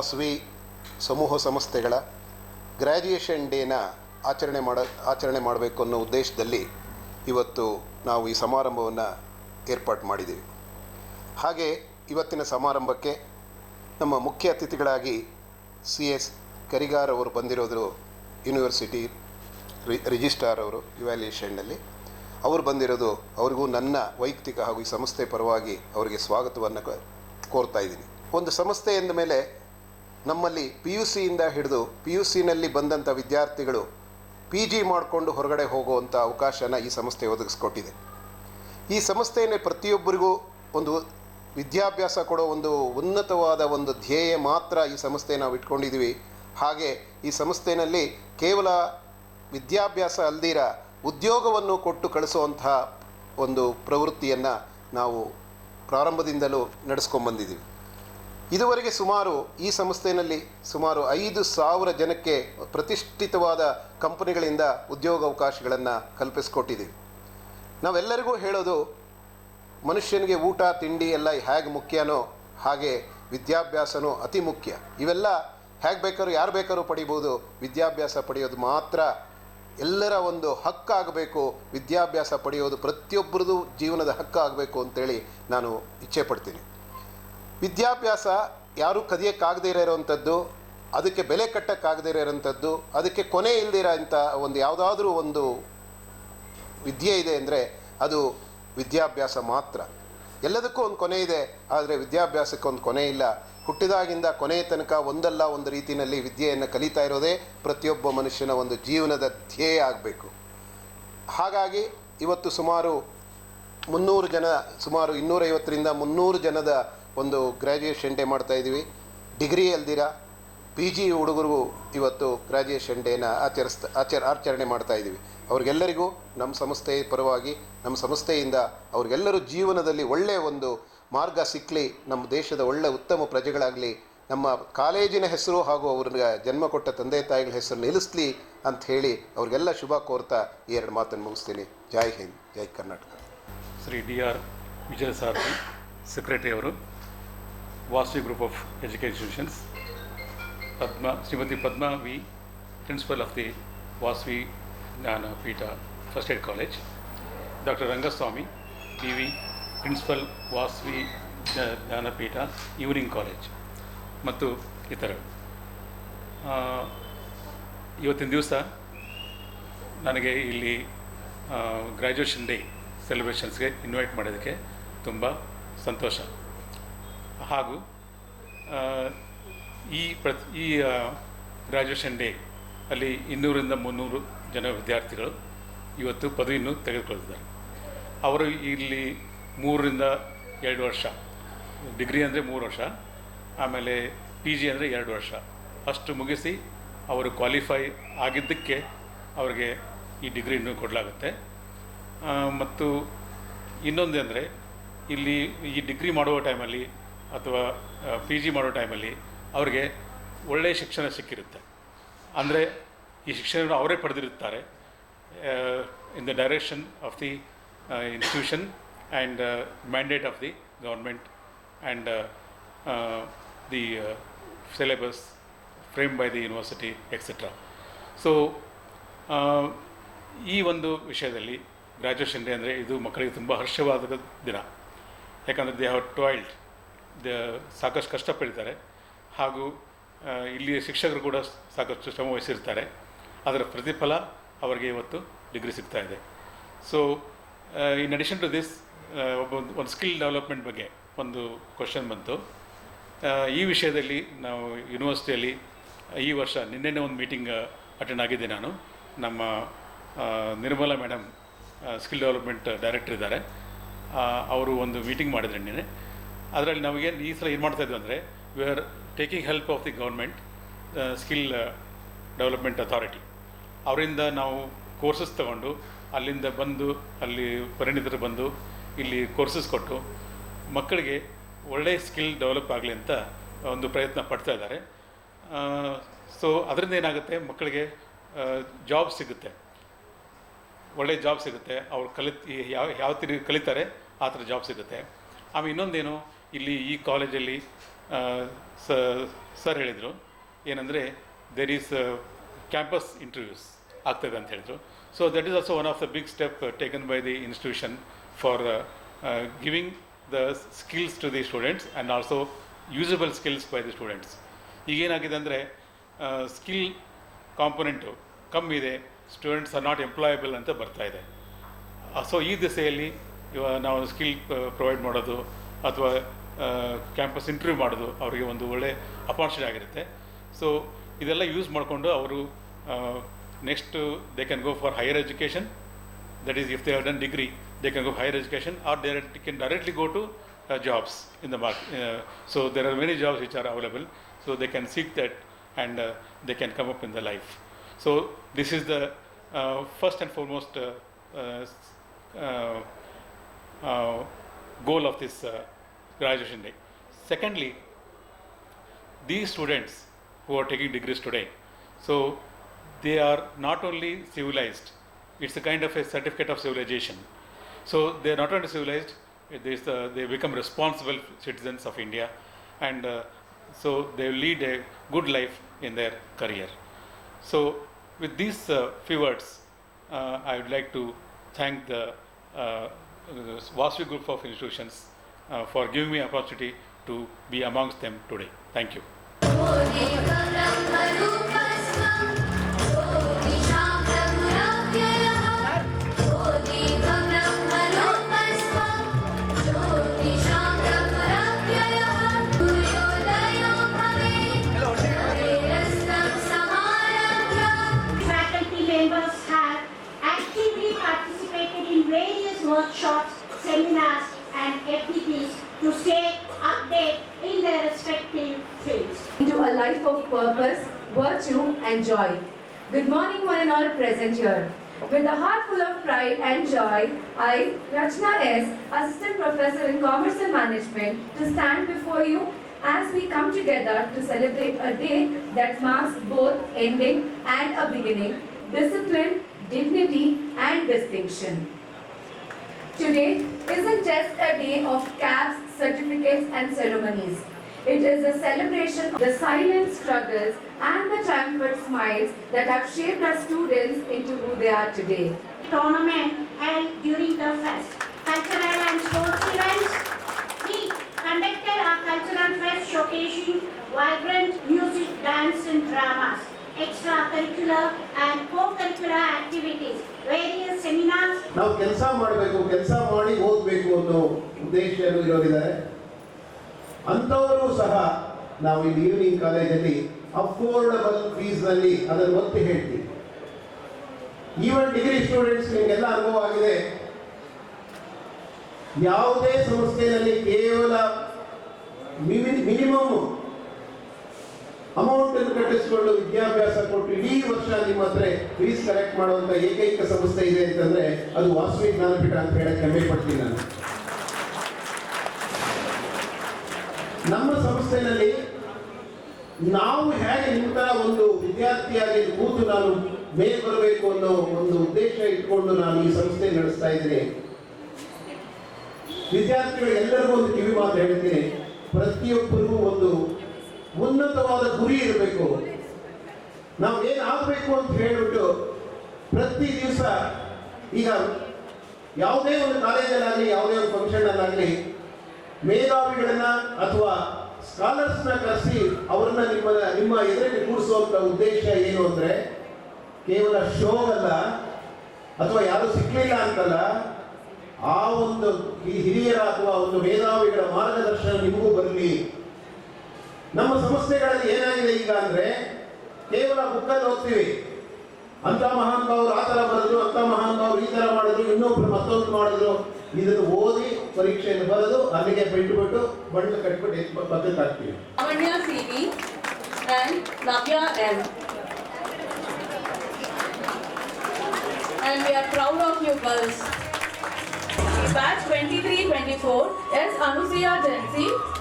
ವಾಸವಿ ಸಮೂಹ ಸಂಸ್ಥೆಗಳ ಗ್ರ್ಯಾಜುಯೇಷನ್ ಡೇನ ಆಚರಣೆ ಮಾಡ, ಆಚರಣೆ ಮಾಡಬೇಕು ಅನ್ನೋ ಉದ್ದೇಶದಲ್ಲಿ ಇವತ್ತು ನಾವು ಈ ಸಮಾರಂಭವನ್ನು ಏರ್ಪಾಟ್ ಮಾಡಿದ್ದೀವಿ. ಹಾಗೆ ಇವತ್ತಿನ ಸಮಾರಂಭಕ್ಕೆ ನಮ್ಮ ಮುಖ್ಯ ಅತಿಥಿಗಳಾಗಿ ಸಿ ಎಸ್ ಕರಿಗಾರ್ ಅವರು ಬಂದಿರೋದು ಯೂನಿವರ್ಸಿಟಿ ರಿ, ರಿಜಿಸ್ಟ್ರಾರ್ ಅವರು ಇವ್ಯಾಲ್ಯೂಯೇಷನ್ನಲ್ಲಿ ಅವರು ಬಂದಿರೋದು ಅವರಿಗೂ ನನ್ನ ವೈಯಕ್ತಿಕ ಹಾಗೂ ಈ ಸಂಸ್ಥೆ ಪರವಾಗಿ ಅವರಿಗೆ ಸ್ವಾಗತವನ್ನು ಕೋರ್ತಾ ಇದ್ದೀನಿ. ಒಂದು ಸಂಸ್ಥೆ ಎಂದ ಮೇಲೆ ನಮ್ಮಲ್ಲಿ ಪಿ ಯು ಸಿಯಿಂದ ಹಿಡಿದು ಪಿ ಯು ಸಿನಲ್ಲಿ ಬಂದಂಥ ವಿದ್ಯಾರ್ಥಿಗಳು ಪಿ ಜಿ ಮಾಡಿಕೊಂಡು ಹೊರಗಡೆ ಹೋಗುವಂಥ ಅವಕಾಶನ ಈ ಸಂಸ್ಥೆ ಒದಗಿಸ್ಕೊಟ್ಟಿದೆ. ಈ ಸಂಸ್ಥೆಯನ್ನೇ ಪ್ರತಿಯೊಬ್ಬರಿಗೂ ಒಂದು ವಿದ್ಯಾಭ್ಯಾಸ ಕೊಡೋ ಒಂದು ಉನ್ನತವಾದ ಒಂದು ಧ್ಯೇಯ ಮಾತ್ರ ಈ ಸಂಸ್ಥೆ ನಾವು ಇಟ್ಕೊಂಡಿದ್ದೀವಿ. ಹಾಗೆ ಈ ಸಂಸ್ಥೆಯಲ್ಲಿ ಕೇವಲ ವಿದ್ಯಾಭ್ಯಾಸ ಅಲ್ದಿರ ಉದ್ಯೋಗವನ್ನು ಕೊಟ್ಟು ಕಳಿಸುವಂತಹ ಒಂದು ಪ್ರವೃತ್ತಿಯನ್ನು ನಾವು ಪ್ರಾರಂಭದಿಂದಲೂ ನಡೆಸ್ಕೊಂಬಂದಿದ್ದೀವಿ. ಇದುವರೆಗೆ ಸುಮಾರು ಈ ಸಂಸ್ಥೆಯಲ್ಲಿ ಸುಮಾರು ಐದು ಸಾವಿರ ಜನಕ್ಕೆ ಪ್ರತಿಷ್ಠಿತವಾದ ಕಂಪನಿಗಳಿಂದ ಉದ್ಯೋಗಾವಕಾಶಗಳನ್ನು ಕಲ್ಪಿಸ್ಕೊಟ್ಟಿದ್ದೀವಿ. ನಾವೆಲ್ಲರಿಗೂ ಹೇಳೋದು, ಮನುಷ್ಯನಿಗೆ ಊಟ, ತಿಂಡಿ ಎಲ್ಲ ಹೇಗೆ ಮುಖ್ಯನೋ ಹಾಗೆ ವಿದ್ಯಾಭ್ಯಾಸನೂ ಅತಿ ಮುಖ್ಯ. ಇವೆಲ್ಲ ಹೇಗೆ ಬೇಕಾದ್ರೂ, ಯಾರು ಬೇಕಾದ್ರೂ ಪಡಿಬೋದು. ವಿದ್ಯಾಭ್ಯಾಸ ಪಡೆಯೋದು ಮಾತ್ರ ಎಲ್ಲರ ಒಂದು ಹಕ್ಕಾಗಬೇಕು ವಿದ್ಯಾಭ್ಯಾಸ ಪಡೆಯೋದು ಪ್ರತಿಯೊಬ್ಬರದು ಜೀವನದ ಹಕ್ಕಾಗಬೇಕು ಅಂತೇಳಿ ನಾನು ಇಚ್ಛೆ ಪಡ್ತೀನಿ ವಿದ್ಯಾಭ್ಯಾಸ ಯಾರೂ ಕದಿಯೋಕ್ಕಾಗದೇ ಇರೋವಂಥದ್ದು ಅದಕ್ಕೆ ಬೆಲೆ ಕಟ್ಟಕ್ಕಾಗದೇ ಇರೋವಂಥದ್ದು ಅದಕ್ಕೆ ಕೊನೆ ಇಲ್ಲದಿರೋ ಅಂಥ ಒಂದು ಯಾವುದಾದ್ರೂ ಒಂದು ವಿದ್ಯೆ ಇದೆ ಅಂದರೆ ಅದು ವಿದ್ಯಾಭ್ಯಾಸ ಮಾತ್ರ. ಎಲ್ಲದಕ್ಕೂ ಒಂದು ಕೊನೆ ಇದೆ, ಆದರೆ ವಿದ್ಯಾಭ್ಯಾಸಕ್ಕೆ ಒಂದು ಕೊನೆ ಇಲ್ಲ. ಹುಟ್ಟಿದಾಗಿಂದ ಕೊನೆಯ ತನಕ ಒಂದಲ್ಲ ಒಂದು ರೀತಿಯಲ್ಲಿ ವಿದ್ಯೆಯನ್ನು ಕಲಿತಾ ಇರೋದೇ ಪ್ರತಿಯೊಬ್ಬ ಮನುಷ್ಯನ ಒಂದು ಜೀವನದ ಧ್ಯೇಯ ಆಗಬೇಕು. ಹಾಗಾಗಿ ಇವತ್ತು ಸುಮಾರು ಮುನ್ನೂರು ಜನ, ಸುಮಾರು ಇನ್ನೂರೈವತ್ತರಿಂದ ಮುನ್ನೂರು ಜನದ ಒಂದು ಗ್ರ್ಯಾಜುಯೇಷನ್ ಡೇ ಮಾಡ್ತಾ ಇದ್ದೀವಿ. ಡಿಗ್ರಿ ಅಲ್ದಿರ? ಪಿ ಜಿ ಹುಡುಗರಿಗೂ ಇವತ್ತು ಗ್ರ್ಯಾಜುಯೇಷನ್ ಡೇನ ಆಚರಿಸ್ತಾ, ಆಚರ, ಆಚರಣೆ ಮಾಡ್ತಾ ಇದ್ದೀವಿ. ಅವ್ರಿಗೆಲ್ಲರಿಗೂ ನಮ್ಮ ಸಂಸ್ಥೆಯ ಪರವಾಗಿ, ನಮ್ಮ ಸಂಸ್ಥೆಯಿಂದ ಅವ್ರಿಗೆಲ್ಲರೂ ಜೀವನದಲ್ಲಿ ಒಳ್ಳೆಯ ಒಂದು ಮಾರ್ಗ ಸಿಕ್ಕಲಿ ನಮ್ಮ ದೇಶದ ಒಳ್ಳೆ ಉತ್ತಮ ಪ್ರಜೆಗಳಾಗಲಿ, ನಮ್ಮ ಕಾಲೇಜಿನ ಹೆಸರು ಹಾಗೂ ಅವ್ರಿಗೆ ಜನ್ಮ ಕೊಟ್ಟ ತಂದೆ ತಾಯಿಗಳ ಹೆಸರು ನಿಲ್ಲಿಸ್ಲಿ ಅಂತ ಹೇಳಿ ಅವ್ರಿಗೆಲ್ಲ ಶುಭ ಕೋರ್ತಾ ಈ ಎರಡು ಮಾತನ್ನು ಮುಗಿಸ್ತೀನಿ. Jai Hind, Jai Karnataka. Shri D R Vijaya secretary Vasavi group of education institutions Padma, Shrimati Padma V, principal of the Vasavi Jnanapeetha, first aid college. Doctor Rangaswamy P V, principal Vasavi ಜ್ಞಾ- Jnanapeetha, evening college ಮತ್ತು ಇತರರು ಇವತ್ತಿನ ದಿವಸ ನನಗೆ ಇಲ್ಲಿ graduation day ಸೆಲೆಬ್ರೇಷನ್ಸ್ಗೆ invite ಮಾಡೋದಕ್ಕೆ ತುಂಬ ಸಂತೋಷ. ಹಾಗೂ ಈ ಪ್ರತಿ ಈ ಗ್ರ್ಯಾಜುಯೇಷನ್ ಡೇ ಅಲ್ಲಿ ಇನ್ನೂರಿಂದ ಮುನ್ನೂರು ಜನ ವಿದ್ಯಾರ್ಥಿಗಳು ಇವತ್ತು ಪದವಿಯನ್ನು ತೆಗೆದುಕೊಳ್ತಿದ್ದಾರೆ ಅವರು ಇಲ್ಲಿ ಮೂರರಿಂದ ಎರಡು ವರ್ಷ, ಡಿಗ್ರಿ ಅಂದರೆ ಮೂರು ವರ್ಷ, ಆಮೇಲೆ ಪಿ ಜಿ ಅಂದರೆ ಎರಡು ವರ್ಷ. ಅಷ್ಟು ಮುಗಿಸಿ ಅವರು ಕ್ವಾಲಿಫೈ ಆಗಿದ್ದಕ್ಕೆ ಅವರಿಗೆ ಈ ಡಿಗ್ರಿಯನ್ನು ಕೊಡಲಾಗುತ್ತೆ. ಮತ್ತು ಇನ್ನೊಂದು ಅಂದರೆ ಇಲ್ಲಿ ಈ ಡಿಗ್ರಿ ಮಾಡುವ ಟೈಮಲ್ಲಿ ಅಥವಾ ಪಿ ಜಿ ಮಾಡೋ ಟೈಮಲ್ಲಿ ಅವ್ರಿಗೆ ಒಳ್ಳೆಯ ಶಿಕ್ಷಣ ಸಿಕ್ಕಿರುತ್ತೆ. ಅಂದರೆ ಈ ಶಿಕ್ಷಣವನ್ನು ಅವರೇ ಪಡೆದಿರುತ್ತಾರೆ. In the direction of the institution and mandate of the government and the syllabus frame by the university etcetera so ಈ ಒಂದು ವಿಷಯದಲ್ಲಿ ಗ್ರ್ಯಾಜುಯೇಷನ್ ಡೇ ಅಂದರೆ ಇದು ಮಕ್ಕಳಿಗೆ ತುಂಬ ಹರ್ಷವಾದ ದಿನ. ಯಾಕಂದರೆ ದೇ ಹ್ಯಾವ್ ಟ್ವಾಯ್ಲ್ಡ್ ದ ಸಾಕಷ್ಟು ಕಷ್ಟಪಡ್ತಾರೆ ಹಾಗೂ ಇಲ್ಲಿಯ ಶಿಕ್ಷಕರು ಕೂಡ ಸಾಕಷ್ಟು ಶ್ರಮ ವಹಿಸಿರ್ತಾರೆ. ಅದರ ಪ್ರತಿಫಲ ಅವರಿಗೆ ಇವತ್ತು ಡಿಗ್ರಿ ಸಿಗ್ತಾ ಇದೆ. So in addition to this ಒಬ್ಬ ಒಂದು ಸ್ಕಿಲ್ ಡೆವಲಪ್ಮೆಂಟ್ ಬಗ್ಗೆ ಒಂದು ಕ್ವಶನ್ ಬಂತು. ಈ ವಿಷಯದಲ್ಲಿ ನಾವು ಯೂನಿವರ್ಸಿಟಿಯಲ್ಲಿ ಈ ವರ್ಷ ನಿನ್ನೆನೇ ಒಂದು ಮೀಟಿಂಗ್ ಅಟೆಂಡ್ ಆಗಿದ್ದೆ ನಾನು. ನಮ್ಮ Nirmala madam skill development director ಇದ್ದಾರೆ. ಅವರು ಒಂದು ಮೀಟಿಂಗ್ ಮಾಡಿದ್ರು ನಿನ್ನೆ. ಅದರಲ್ಲಿ ನಮಗೆ ಈ ಸಲ ಏನು ಮಾಡ್ತಾ ಇದ್ವಿ ಅಂದರೆ we are taking help of the government skill development authority ಅವರಿಂದ ನಾವು ಕೋರ್ಸಸ್ ತಗೊಂಡು, ಅಲ್ಲಿಂದ ಬಂದು, ಅಲ್ಲಿ ಪರಿಣಿತರು ಬಂದು, ಇಲ್ಲಿ ಕೋರ್ಸಸ್ ಕೊಟ್ಟು, ಮಕ್ಕಳಿಗೆ ಒಳ್ಳೆಯ ಸ್ಕಿಲ್ ಡೆವಲಪ್ ಆಗಲಿ ಅಂತ ಒಂದು ಪ್ರಯತ್ನ ಪಡ್ತಾ ಇದ್ದಾರೆ. ಸೊ ಅದರಿಂದ ಏನಾಗುತ್ತೆ, ಮಕ್ಕಳಿಗೆ ಜಾಬ್ ಸಿಗುತ್ತೆ. ಒಳ್ಳೆಯ ಜಾಬ್ ಸಿಗುತ್ತೆ. ಅವ್ರು ಕಲಿತ್, ಯಾವ ಯಾವ ತಿರುಗಿ ಕಲಿತಾರೆ, ಆ ಥರ ಜಾಬ್ ಸಿಗುತ್ತೆ. ಆಮೇಲೆ ಇನ್ನೊಂದೇನು ಇಲ್ಲಿ ಈ ಕಾಲೇಜಲ್ಲಿ ಸರ್ ಹೇಳಿದರು, ಏನಂದರೆ ದೆರ್ ಈಸ್ ಕ್ಯಾಂಪಸ್ ಇಂಟರ್ವ್ಯೂಸ್ ಆಗ್ತದೆ ಅಂತ ಹೇಳಿದರು. So that is also one of the big step taken by the institution for giving the skills to the students and also usable skills by the students ಈಗೇನಾಗಿದೆ ಅಂದರೆ skill component ಕಮ್ಮಿ ಇದೆ students R not employable ಅಂತ ಬರ್ತಾ ಇದೆ. So ಈ ದಿಸೆಯಲ್ಲಿ ನಾವು skill provide ಮಾಡೋದು ಅಥವಾ ಕ್ಯಾಂಪಸ್ ಇಂಟರ್ವ್ಯೂ ಮಾಡೋದು ಅವರಿಗೆ ಒಂದು ಒಳ್ಳೆ ಅಪಾರ್ಚುನಿಟಿ ಆಗಿರುತ್ತೆ. ಸೊ ಇದೆಲ್ಲ ಯೂಸ್ ಮಾಡಿಕೊಂಡು ಅವರು next they can go for higher education that is if they have done degree they can go higher education or direct can directly go to jobs in the mark so there are many jobs which are available so they can seek that and they can come up in the life so this is the first and foremost goal of this uh, uh, uh, uh, uh, graduation day secondly these students who are taking degrees today, so they are not only civilized, it's a kind of a certificate of civilization. So they are not only civilized, is, uh, they become responsible citizens of India and uh, so they lead a good life in their career. So with these uh, few words, uh, I would like to thank the uh, Vasu group of institutions uh, Uh, for giving me the opportunity to be amongst them today. Thank you. Oh, and activities to stay updated in their respective fields. into a life of purpose, virtue, and joy. Good morning, one and all present here. With a heart full of pride and joy, I, Rachna S., Assistant Professor in Commerce and Management, to stand before you as we come together to celebrate a day that marks both ending and a beginning, discipline, dignity, and distinction. Today isn't just a day of caps, certificates, and ceremonies. It is a celebration of the silent struggles and the triumphant smiles that have shaped our students into who they are today. Tournament held during the fest. Cultural and sports events. We conducted our cultural fest showcasing vibrant music, dance and dramas, extracurricular and co-curricular activities, various seminars. ನಾವು ಕೆಲಸ ಮಾಡಬೇಕು ಕೆಲಸ ಮಾಡಿ ಓದಬೇಕು ಅನ್ನೋ ಉದ್ದೇಶ ಇರೋರಿದ್ದಾರೆ. ಅಂಥವರು ಸಹ ನಾವು ಇಲ್ಲಿ ಈವ್ನಿಂಗ್ ಕಾಲೇಜಲ್ಲಿ ಅಫೋರ್ಡಬಲ್ ಫೀಸ್ನಲ್ಲಿ ಅದನ್ನು ಒತ್ತಿ ಹೇಳ್ತೀವಿ. ಈವನ್ ಡಿಗ್ರಿ ಸ್ಟೂಡೆಂಟ್ಸ್ ನಿಮಗೆಲ್ಲ ಅನುಭವ ಆಗಿದೆ. ಯಾವುದೇ ಸಂಸ್ಥೆಯಲ್ಲಿ ಕೇವಲ ಮಿನಿಮಮ್ ಅಮೌಂಟ್ ಕಟ್ಟಿಸಿಕೊಂಡು ವಿದ್ಯಾಭ್ಯಾಸ ಕೊಟ್ಟು ಇಡೀ ವರ್ಷ ನಿಮ್ಮ ಹತ್ರ ಫೀಸ್ ಕಲೆಕ್ಟ್ ಮಾಡುವಂತ ಏಕೈಕ ಸಂಸ್ಥೆ ಇದೆ ಅಂತಂದ್ರೆ ಅದು ವಾಸವಿ ಜ್ಞಾನಪೀಠ ಅಂತ ಹೇಳಕ್ ಹೆಮ್ಮೆ ಪಡ್ತೀನಿ ನಾನು. ನಮ್ಮ ಸಂಸ್ಥೆಯಲ್ಲಿ ನಾವು ಹೇಗೆ ನಿಮ್ಮ ಒಂದು ವಿದ್ಯಾರ್ಥಿಯಾಗಿ ಕೂತು ನಾನು ಮೇಲೆ ಬರಬೇಕು ಅನ್ನೋ ಒಂದು ಉದ್ದೇಶ ಇಟ್ಕೊಂಡು ನಾನು ಈ ಸಂಸ್ಥೆ ನಡೆಸ್ತಾ ಇದ್ದೀನಿ. ವಿದ್ಯಾರ್ಥಿಗಳು ಎಲ್ಲರಿಗೂ ಒಂದು ಕಿವಿ ಮಾತು ಹೇಳ್ತೀನಿ. ಪ್ರತಿಯೊಬ್ಬರಿಗೂ ಒಂದು ಉನ್ನತವಾದ ಗುರಿ ಇರಬೇಕು. ನಾವು ಏನಾಗಬೇಕು ಅಂತ ಹೇಳಿಬಿಟ್ಟು ಪ್ರತಿ ದಿವಸ ಈಗ ಯಾವುದೇ ಒಂದು ಕಾಲೇಜಲ್ಲಾಗಲಿ, ಯಾವುದೇ ಒಂದು ಫಂಕ್ಷನಲ್ಲಾಗಲಿ ಮೇಧಾವಿಗಳನ್ನ ಅಥವಾ ಸ್ಕಾಲರ್ಸ್ನ ಕರೆಸಿ ಅವ್ರನ್ನ ನಿಮ್ಮ ನಿಮ್ಮ ಎದುರಿಗೆ ಕೂಡಿಸುವಂಥ ಉದ್ದೇಶ ಏನು ಅಂದ್ರೆ ಕೇವಲ ಶೋ ಅಲ್ಲ, ಅಥವಾ ಯಾರು ಸಿಕ್ಕಲಿಲ್ಲ ಅಂತಲ್ಲ, ಆ ಒಂದು ಹಿರಿಯರ ಅಥವಾ ಒಂದು ಮೇಧಾವಿಗಳ ಮಾರ್ಗದರ್ಶನ ನಿಮಗೂ ಬರಲಿ. ನಮ್ಮ ಸಂಸ್ಥೆಗಳಲ್ಲಿ ಏನಾಗಿದೆ ಈಗ ಅಂದ್ರೆ ಕೇವಲ ಬುಕ್ಕಲ್ಲಿ ಓದ್ತೀವಿ. ಅಂತ ಮಹಾನುಭಾವರು ಆ ಥರ ಬರೆದ್ರು ಅಂತ ಮಹಾನುಭಾವರು ಈ ಥರ ಮಾಡಿದ್ರು ಇನ್ನೊಬ್ರು ಮತ್ತೊಂದು ಮಾಡಿದ್ರು. ಇದನ್ನು ಓದಿ ಪರೀಕ್ಷೆಯನ್ನು ಬರೆದು ಅಲ್ಲಿಗೆ ಬಿಟ್ಟುಬಿಟ್ಟು ಬಣ್ಣ ಕಟ್ಬಿಟ್ಟು ಎತ್ತ್ ಪಕ್ಕಕ್ಕೆ ಹಾಕ್ತೀವಿ C V and Navya M. And we are proud of you girls. Batch 23-24 is Anusiya Jayanthi Deepika R,